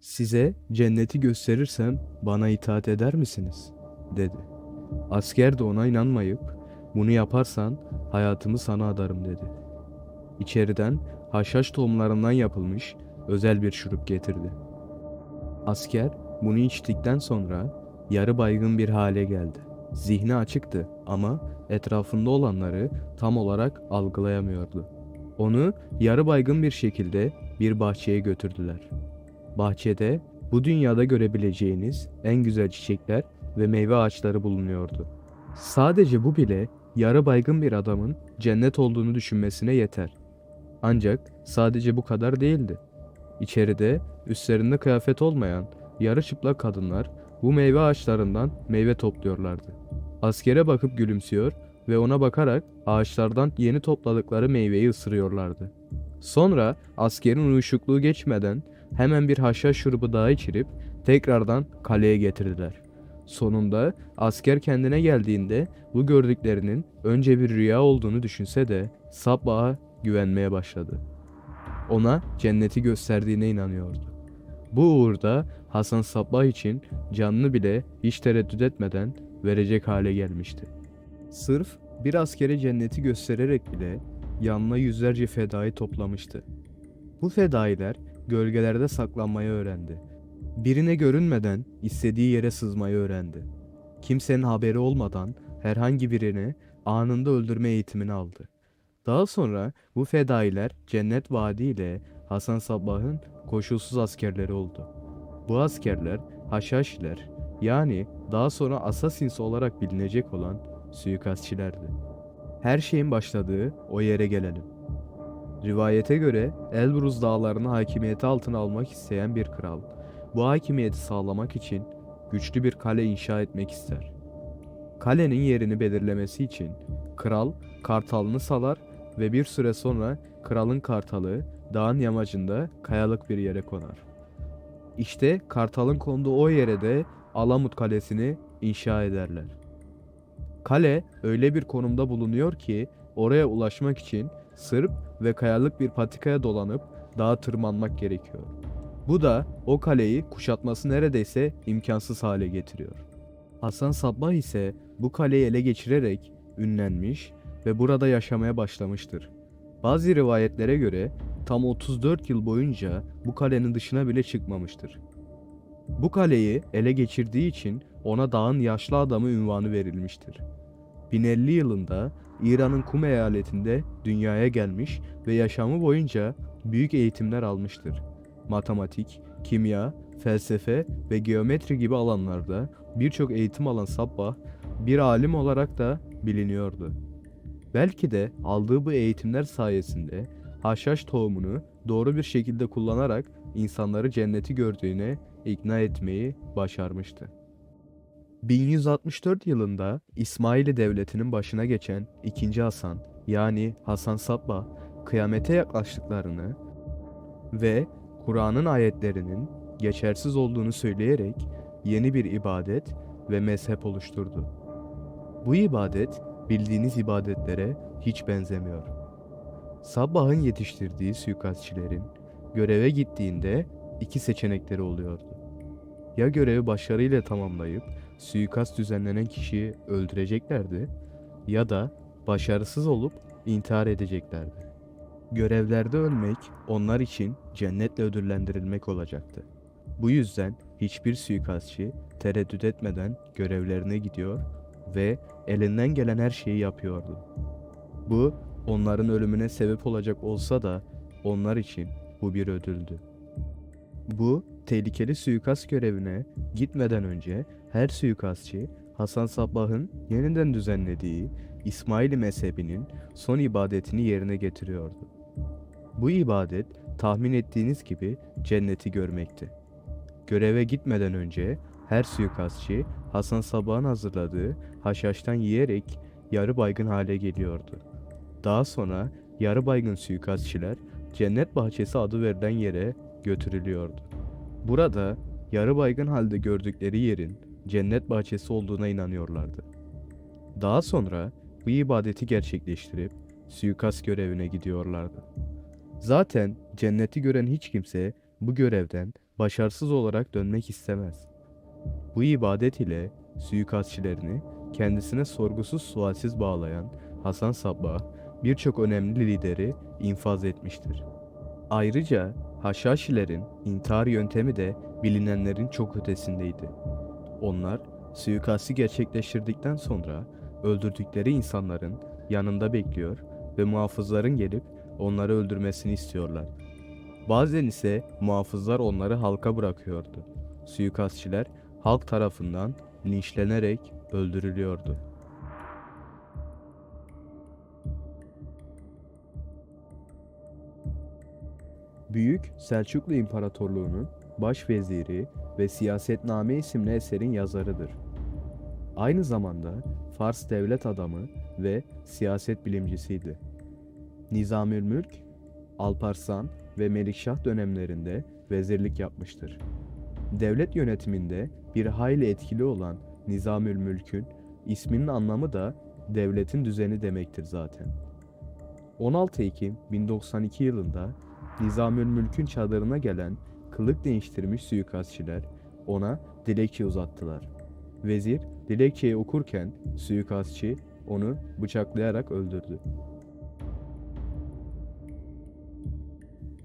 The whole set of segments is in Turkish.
Size cenneti gösterirsem bana itaat eder misiniz? dedi. Asker de ona inanmayıp bunu yaparsan hayatımı sana adarım dedi. İçeriden haşhaş tohumlarından yapılmış özel bir şurup getirdi. Asker bunu içtikten sonra yarı baygın bir hale geldi. Zihni açıktı ama etrafında olanları tam olarak algılayamıyordu. Onu yarı baygın bir şekilde bir bahçeye götürdüler. Bahçede bu dünyada görebileceğiniz en güzel çiçekler ve meyve ağaçları bulunuyordu. Sadece bu bile yarı baygın bir adamın cennet olduğunu düşünmesine yeter. Ancak sadece bu kadar değildi. İçeride üstlerinde kıyafet olmayan yarı çıplak kadınlar bu meyve ağaçlarından meyve topluyorlardı. Askere bakıp gülümsüyor ve ona bakarak ağaçlardan yeni topladıkları meyveyi ısırıyorlardı. Sonra askerin uyuşukluğu geçmeden hemen bir haşhaş şurubu daha içirip tekrardan kaleye getirdiler. Sonunda asker kendine geldiğinde bu gördüklerinin önce bir rüya olduğunu düşünse de Sabbah'a güvenmeye başladı. Ona cenneti gösterdiğine inanıyordu. Bu uğurda Hasan Sabbah için canını bile hiç tereddüt etmeden verecek hale gelmişti. Sırf bir askere cenneti göstererek bile yanına yüzlerce fedai toplamıştı. Bu fedailer gölgelerde saklanmayı öğrendi. Birine görünmeden istediği yere sızmayı öğrendi. Kimsenin haberi olmadan herhangi birini anında öldürme eğitimini aldı. Daha sonra bu fedailer Cennet Vaadi ile Hasan Sabbah'ın koşulsuz askerleri oldu. Bu askerler Haşhaşiler yani daha sonra Assassins olarak bilinecek olan suikastçilerdi. Her şeyin başladığı o yere gelelim. Rivayete göre Elbruz dağlarını hakimiyeti altına almak isteyen bir kral, bu hakimiyeti sağlamak için güçlü bir kale inşa etmek ister. Kalenin yerini belirlemesi için kral kartalını salar ve bir süre sonra kralın kartalı dağın yamacında kayalık bir yere konar. İşte kartalın konduğu o yere de Alamut Kalesi'ni inşa ederler. Kale öyle bir konumda bulunuyor ki oraya ulaşmak için sırp ve kayalık bir patikaya dolanıp dağa tırmanmak gerekiyor. Bu da o kaleyi kuşatması neredeyse imkansız hale getiriyor. Hasan Sabbah ise bu kaleyi ele geçirerek ünlenmiş ve burada yaşamaya başlamıştır. Bazı rivayetlere göre tam 34 yıl boyunca bu kalenin dışına bile çıkmamıştır. Bu kaleyi ele geçirdiği için ona dağın yaşlı adamı ünvanı verilmiştir. 1050 yılında İran'ın Kum eyaletinde dünyaya gelmiş ve yaşamı boyunca büyük eğitimler almıştır. Matematik, kimya, felsefe ve geometri gibi alanlarda birçok eğitim alan Sabbah bir alim olarak da biliniyordu. Belki de aldığı bu eğitimler sayesinde haşhaş tohumunu doğru bir şekilde kullanarak insanları cenneti gördüğüne ikna etmeyi başarmıştı. 1164 yılında İsmaili Devleti'nin başına geçen 2. Hasan yani Hasan Sabbah kıyamete yaklaştıklarını ve Kur'an'ın ayetlerinin geçersiz olduğunu söyleyerek yeni bir ibadet ve mezhep oluşturdu. Bu ibadet bildiğiniz ibadetlere hiç benzemiyor. Sabbah'ın yetiştirdiği suikastçilerin göreve gittiğinde iki seçenekleri oluyordu. Ya görevi başarıyla tamamlayıp suikast düzenlenen kişiyi öldüreceklerdi ya da başarısız olup intihar edeceklerdi. Görevlerde ölmek onlar için cennetle ödüllendirilmek olacaktı. Bu yüzden hiçbir suikastçı tereddüt etmeden görevlerine gidiyor ve elinden gelen her şeyi yapıyordu. Bu onların ölümüne sebep olacak olsa da onlar için bu bir ödüldü. Bu tehlikeli suikast görevine gitmeden önce her suikastçı Hasan Sabbah'ın yeniden düzenlediği İsmaili mezhebinin son ibadetini yerine getiriyordu. Bu ibadet tahmin ettiğiniz gibi cenneti görmekti. Göreve gitmeden önce her suikastçı Hasan Sabbah'ın hazırladığı haşhaştan yiyerek yarı baygın hale geliyordu. Daha sonra yarı baygın suikastçiler cennet bahçesi adı verilen yere götürülüyordu. Burada yarı baygın halde gördükleri yerin cennet bahçesi olduğuna inanıyorlardı. Daha sonra bu ibadeti gerçekleştirip suikast görevine gidiyorlardı. Zaten cenneti gören hiç kimse bu görevden başarısız olarak dönmek istemez. Bu ibadet ile suikastçilerini kendisine sorgusuz sualsiz bağlayan Hasan Sabbah birçok önemli lideri infaz etmiştir. Ayrıca Haşhaşilerin intihar yöntemi de bilinenlerin çok ötesindeydi. Onlar suikasti gerçekleştirdikten sonra öldürdükleri insanların yanında bekliyor ve muhafızların gelip onları öldürmesini istiyorlar. Bazen ise muhafızlar onları halka bırakıyordu. Suikastçiler halk tarafından linçlenerek öldürülüyordu. Büyük Selçuklu İmparatorluğu'nun başveziri ve Siyasetname isimli eserin yazarıdır. Aynı zamanda Fars devlet adamı ve siyaset bilimcisiydi. Nizamülmülk, Alparslan ve Melikşah dönemlerinde vezirlik yapmıştır. Devlet yönetiminde bir hayli etkili olan Nizamülmülk'ün isminin anlamı da devletin düzeni demektir zaten. 16 Ekim 1092 yılında Nizamülmülk'ün çadırına gelen kılık değiştirmiş suikastçiler ona dilekçe uzattılar. Vezir dilekçeyi okurken suikastçı onu bıçaklayarak öldürdü.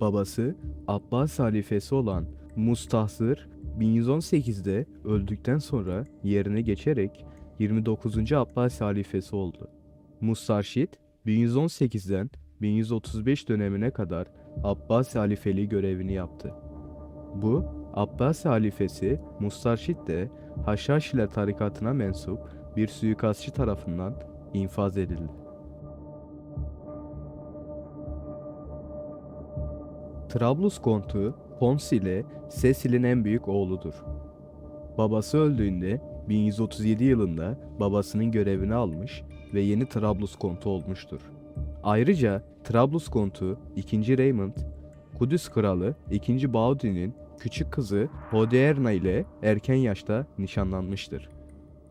Babası Abbas halifesi olan Mustahsır 1118'de öldükten sonra yerine geçerek 29. Abbas halifesi oldu. Mustarşid 1118'den 1135 dönemine kadar Abbas halifeliği görevini yaptı. Bu Abbas halifesi Mustarşid de Haşhaşiler tarikatına mensup bir suikastçı tarafından infaz edildi. Trablus kontu Pons ile Cecil'in en büyük oğludur. Babası öldüğünde 1137 yılında babasının görevini almış ve yeni Trablus kontu olmuştur. Ayrıca Trablus kontu 2. Raymond, Kudüs kralı 2. Baudi'nin küçük kızı Hodierna ile erken yaşta nişanlanmıştır.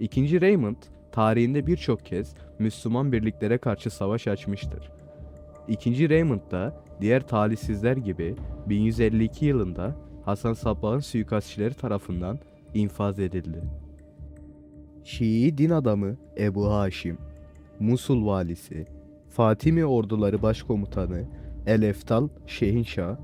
2. Raymond tarihinde birçok kez Müslüman birliklere karşı savaş açmıştır. 2. Raymond da diğer talihsizler gibi 1152 yılında Hasan Sabbah'ın suikastçileri tarafından infaz edildi. Şii din adamı Ebu Haşim, Musul valisi, Fatimi orduları başkomutanı El-Eftal Şehinşah,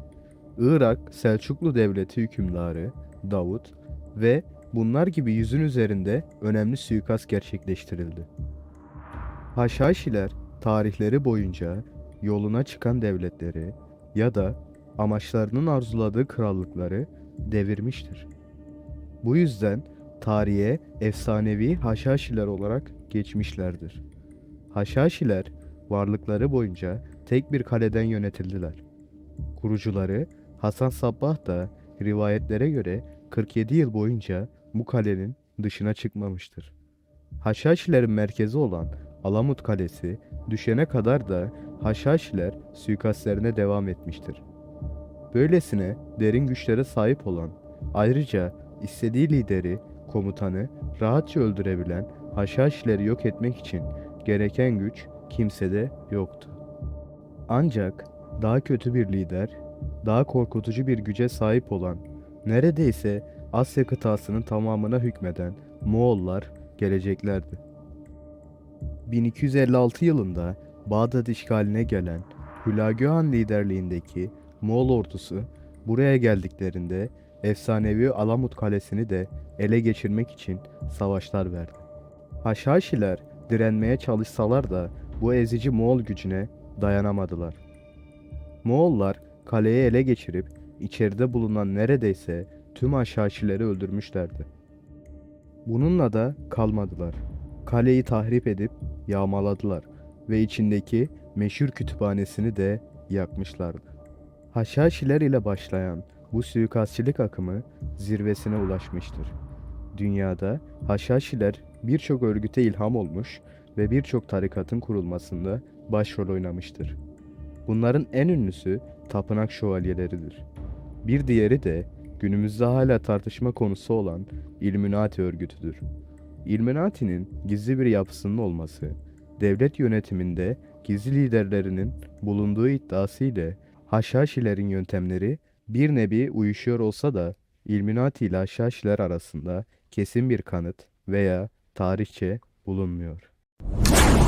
Irak Selçuklu Devleti hükümdarı Davut ve bunlar gibi yüzün üzerinde önemli suikast gerçekleştirildi. Haşhaşiler tarihleri boyunca yoluna çıkan devletleri ya da amaçlarının arzuladığı krallıkları devirmiştir. Bu yüzden tarihe efsanevi Haşhaşiler olarak geçmişlerdir. Haşhaşiler varlıkları boyunca tek bir kaleden yönetildiler. Kurucuları Hasan Sabbah da rivayetlere göre 47 yıl boyunca bu kalenin dışına çıkmamıştır. Haşhaşilerin merkezi olan Alamut Kalesi düşene kadar da Haşhaşiler suikastlerine devam etmiştir. Böylesine derin güçlere sahip olan, ayrıca istediği lideri, komutanı rahatça öldürebilen Haşhaşileri yok etmek için gereken güç kimsede yoktu. Ancak daha kötü bir lider, daha korkutucu bir güce sahip olan, neredeyse Asya kıtasının tamamına hükmeden Moğollar geleceklerdi. 1256 yılında Bağdat işgaline gelen Hülagü Han liderliğindeki Moğol ordusu buraya geldiklerinde efsanevi Alamut Kalesi'ni de ele geçirmek için savaşlar verdi. Haşhaşiler direnmeye çalışsalar da bu ezici Moğol gücüne dayanamadılar. Moğollar kaleyi ele geçirip içeride bulunan neredeyse tüm Haşhaşileri öldürmüşlerdi. Bununla da kalmadılar. Kaleyi tahrip edip yağmaladılar ve içindeki meşhur kütüphanesini de yakmışlardı. Haşhaşiler ile başlayan bu suikastçilik akımı zirvesine ulaşmıştır. Dünyada Haşhaşiler birçok örgüte ilham olmuş ve birçok tarikatın kurulmasında başrol oynamıştır. Bunların en ünlüsü tapınak şövalyeleridir. Bir diğeri de günümüzde hala tartışma konusu olan İlluminati örgütüdür. İlluminati'nin gizli bir yapısının olması, devlet yönetiminde gizli liderlerinin bulunduğu iddiası ile Haşhaşilerin yöntemleri bir nevi uyuşuyor olsa da Illuminati ile Şaşiler arasında kesin bir kanıt veya tarihçe bulunmuyor. you